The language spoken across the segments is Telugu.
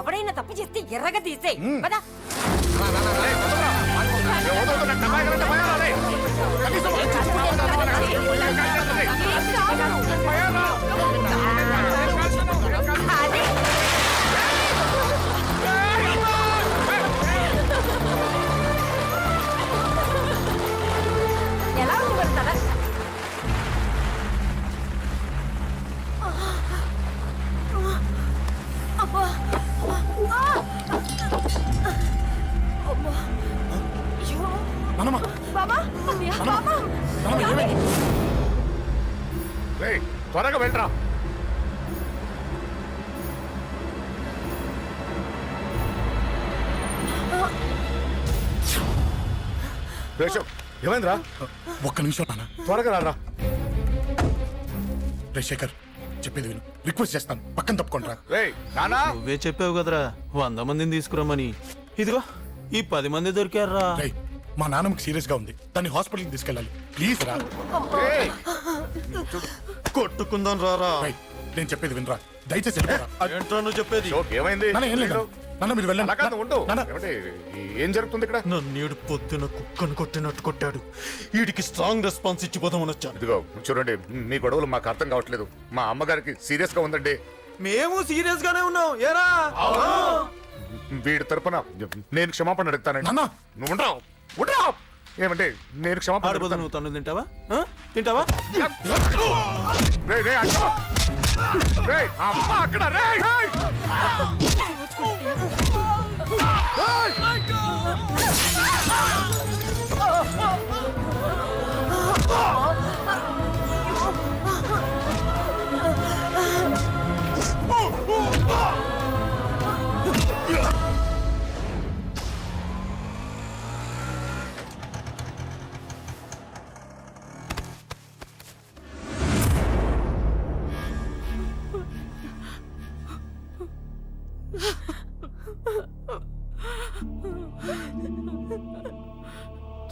ఎవడైనా తప్పు చేస్తే ఎర్రగా తీసేయ్. పదా. నానమ్మ. బాబా బాబా. త్వరగా వెళ్ళరా. ఏమైందిరా? ఒక్క నిమిషం నాన్న. త్వరగా రారా. రే శేఖర్ చెప్పేది విను. రిక్వెస్ట్ చేస్తాను. పక్కన నానా? నువ్వే చెప్పావు కదరా. వంద మందిని తీసుకురమ్మని. ఇదిగో ఈ పది మంది దొరికారా రే మా నాన్నకి సీరియస్గా ఉంది. దాన్ని హాస్పిటల్కి తీసుకెళ్ళాలి. ప్లీజ్ రా. కొట్టుకుందాం రారా. రేయ్, నేను చెప్పేది వినరా. దయచేసి వెళ్ళిపోరా. ఏంట్రా నువ్వు చెప్పేది? షోక్ ఏమైంది? నాన్న ఏం లేదు. నాన్న మీరు వెళ్ళండి. అలా కాదు ఉండు. నాన్న. ఏమంటే, ఏం జరుగుతుంది ఇక్కడ? నన్నేడు పొద్దున కుక్కను కొట్టినట్టు కొట్టాడు. వీడికి స్ట్రాంగ్ రెస్పాన్స్ ఇచ్చిపోదామని వచ్చాను. ఇదిగో చూడండి మీ గొడవలు మాకు అర్థం కావట్లేదు. మా అమ్మగారికి సీరియస్గా ఉందండి. మేము సీరియస్ గానే ఉన్నాం. ఏరా? వీడి తరపున నేను క్షమాపణ అడుగుతానండి. నాన్న. నువ్వు ఉండరావు ఉండరావు ఏమంటే నేను క్షమాపణ అడుగుతాను. నువ్వు తను తింటావా? ఆ? తింటావా? రేయ్, రేయ్, అక్కడ. రేయ్, అమ్మ అక్కడ రేయ్, రేయ్. Let go!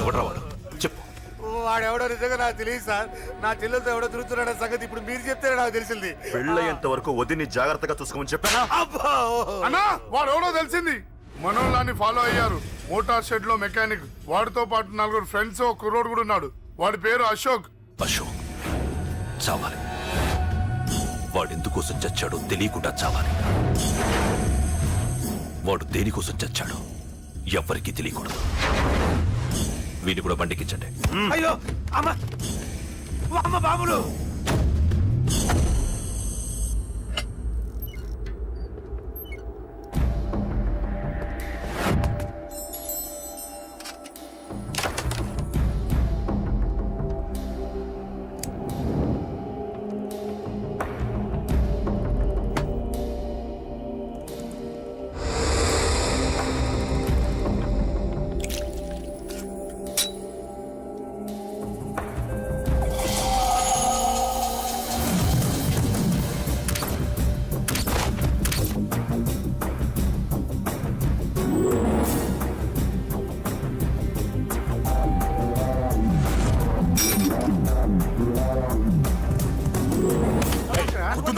ఎవడ్రా వాడు? చెప్పు. వాడెవడో నిజంగా నాకు తెలియదు సార్. నా చెల్లెలతో ఎవడో తిరుగుతున్నాడో సంగతి ఇప్పుడు మీరు చెప్తేనే నాకు తెలిసింది. పెళ్ళయ్యేంత వరకు వదిని జాగ్రత్తగా చూసుకోమని చెప్పానా? అబ్బా అన్నా వాడు ఎవడో తెలిసింది. మనోళ్ళని ఫాలో అయ్యారు. మోటార్ షెడ్లో మెకానిక్. వాడితో పాటు నలుగురు ఫ్రెండ్స్ ఒక కుర్రోడు కూడా ఉన్నాడు. వాడి పేరు అశోక్. అశోక్. చావాలి. వాడెందుకోసం చచ్చాడో తెలియకుండా చావాలి. వాడు దేనికోసం చచ్చాడు ఎవ్వరికీ తెలియకూడదు. వీని కూడా బండికించండి. అయ్యో అమ్మ అమ్మ బాబులు!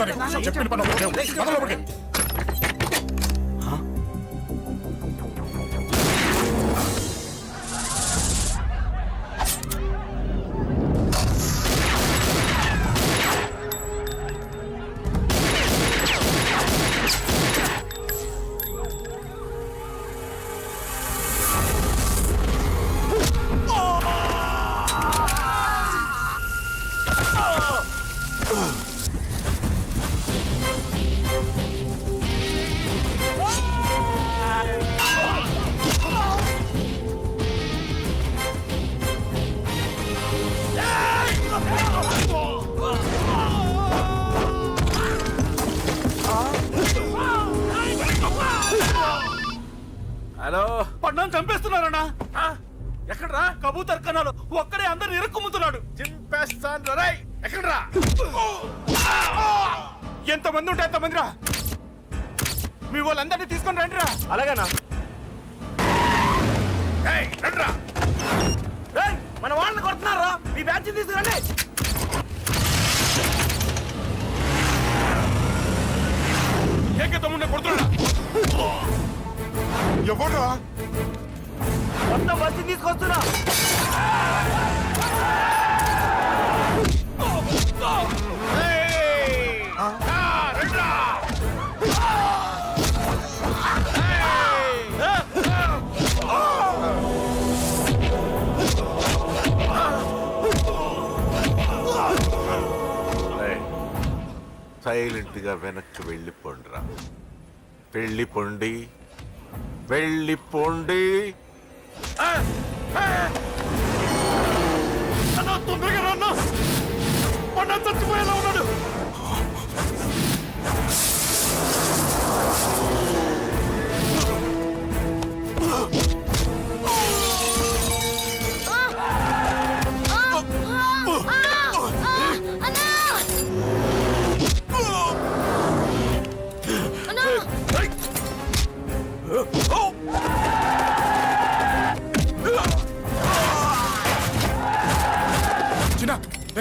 గుర్తుందని చెప్పిన పని హలో. పడ్డం చంపేస్తున్నారన్నా. ఎక్కడ్రా? కబూతర్ కన్నాలు ఒక్కడే అందరిని ఇరుక్కుముతున్నాడు చింపేస్తాను రై ఎక్కడ్రా ఎంతమంది ఉంటే ఎంతమంది రా మీ వాళ్ళందరినీ తీసుకొని రండిరా. అలాగేనా? రండిరా. ఏయ్, మన వాళ్ళని కొడుతున్నారా? మీ బ్యాచ్ తీసుకురండి. ఏకే తమ్ముడిని కొడుతున్నా ఎవడ్రా? మొత్తం బస్సు తీసుకొస్తున్నా. సైలెంట్గా వెనక్కి వెళ్ళిపోండిరా. వెళ్ళిపోండి. వెళ్ళిపోండి. అన్న తొందరగా రన్నా చచ్చిపోయేలా ఉన్నాడు.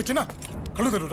చిన్న కళ్ళు తెరు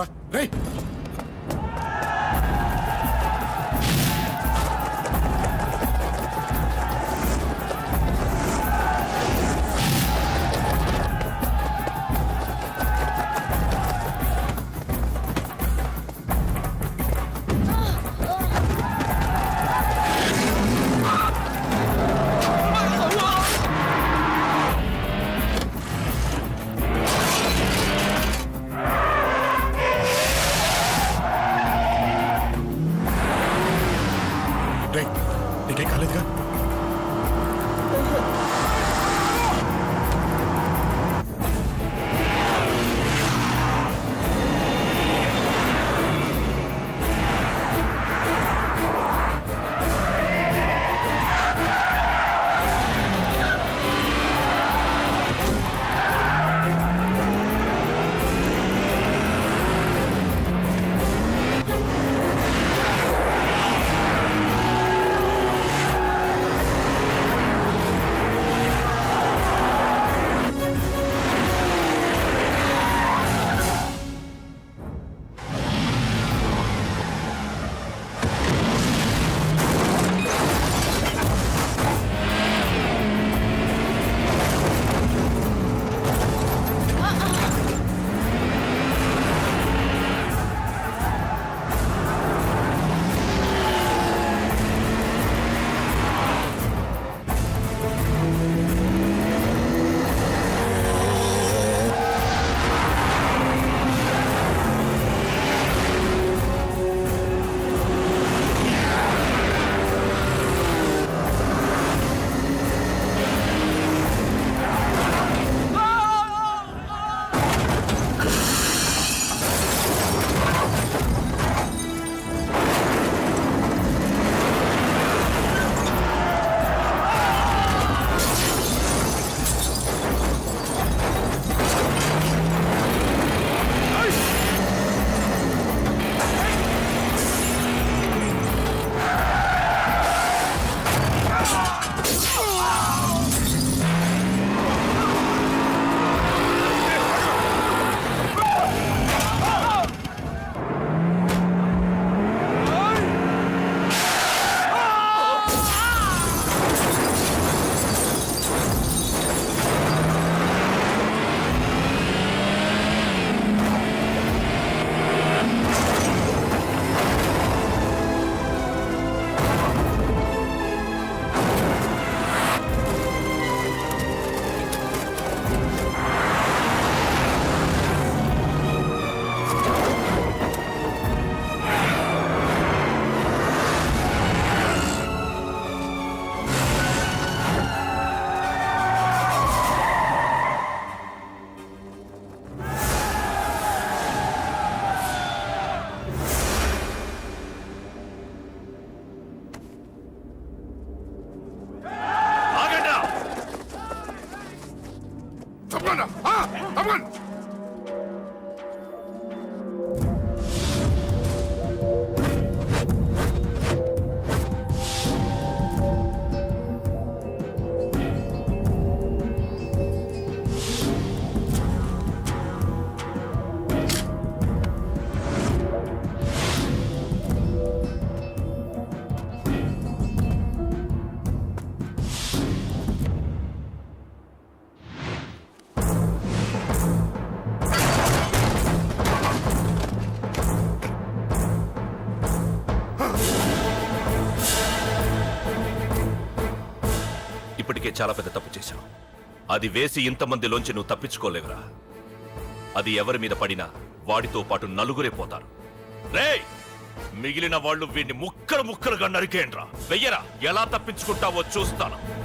చాలా పెద్ద తప్పు చేశావు. అది వేసి ఇంతమందిలోంచి నువ్వు తప్పించుకోలేవురా. అది ఎవరి మీద పడినా వాడితో పాటు నలుగురే పోతారు. రేయ్! మిగిలిన వాళ్ళు వీడిని ముక్కలు ముక్కలుగా నరికేయండ్రా. వెయ్యరా! ఎలా తప్పించుకుంటావో చూస్తాను.